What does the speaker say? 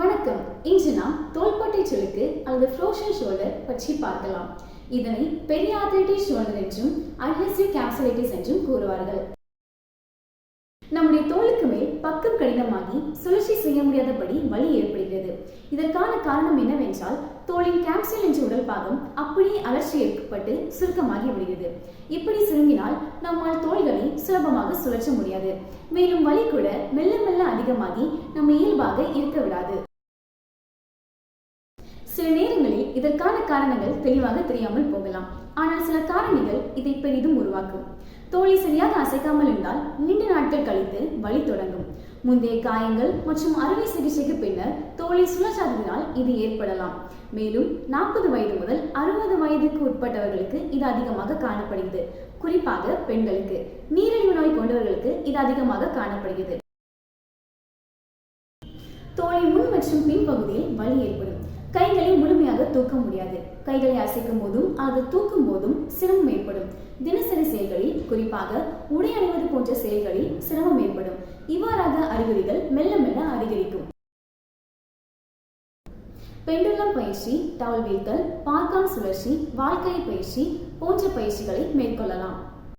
வணக்கம். இன்று நாம் தோள்பட்டை சுளுக்கு அல்லது ஃப்ரோஷன் ஷோல்டர் பற்றி பார்க்கலாம். இதனை பெரியார்டிட்டிஸ் ஷோல்டர் என்றும் அட்ஹெசிவ் கேப்சுலைட்டிஸ் என்றும் கூறுவார்கள். நம்முடைய தோலுக்கு மேல் பக்கம் கடினமாகி சுழற்சி செய்ய முடியாதபடி வலி ஏற்படுகிறது. இதற்கான காரணம் என்னவென்றால் தோலின் கேப்சல் என்ற உடல் பாகம் அப்படியே அலர்ச்சி ஏற்பட்டு சுருக்கமாகி விடுகிறது. இப்படி சுருங்கினால் நம்மால் தோள்களை சுலபமாக சுழற்ற முடியாது. மேலும் வலி கூட மெல்ல மெல்ல அதிகமாகி நம்ம இயல்பாக இருக்க விடாது. சில நேரங்களில் இதற்கான காரணங்கள் தெளிவாக தெரியாமல் போகலாம். ஆனால் சில காரணிகள் இதை பெரிதும் உருவாக்கும். தோலை சரியாக அசைக்காமல் இருந்தால் நீண்ட நாட்கள் கழித்து வலி தொடங்கும். முந்தைய காயங்கள் மற்றும் அறுவை சிகிச்சைக்கு பின்னர் தோலை சுழற்றாததினால் இது ஏற்படலாம். மேலும் நாற்பது வயது முதல் அறுபது வயதுக்கு உட்பட்டவர்களுக்கு இது அதிகமாக காணப்படுகிறது. குறிப்பாக பெண்களுக்கு. நீரிழிவு நோய் கொண்டவர்களுக்கு இது அதிகமாக காணப்படுகிறது. தோலை முன் மற்றும் பின் பகுதியில் வலி ஏற்படும். கைகள் தூக்க முடியாது. கைகளை அசைக்கும் போதும் அல்லது தூக்கும் போதும் சிரமம் ஏற்படும். தினசரி செயல்களில் குறிப்பாக உடை அணிவது போன்ற செயல்களில் சிரமம் ஏற்படும். இவ்வாறாக அறிகுறிகள் மெல்ல மெல்ல அதிகரிக்கும். பெண்டுலம் பயிற்சி டவல் வீழ்த்தல் பார்க்கான் சுழற்சி வாழ்க்கை பயிற்சி போன்ற பயிற்சிகளை மேற்கொள்ளலாம்.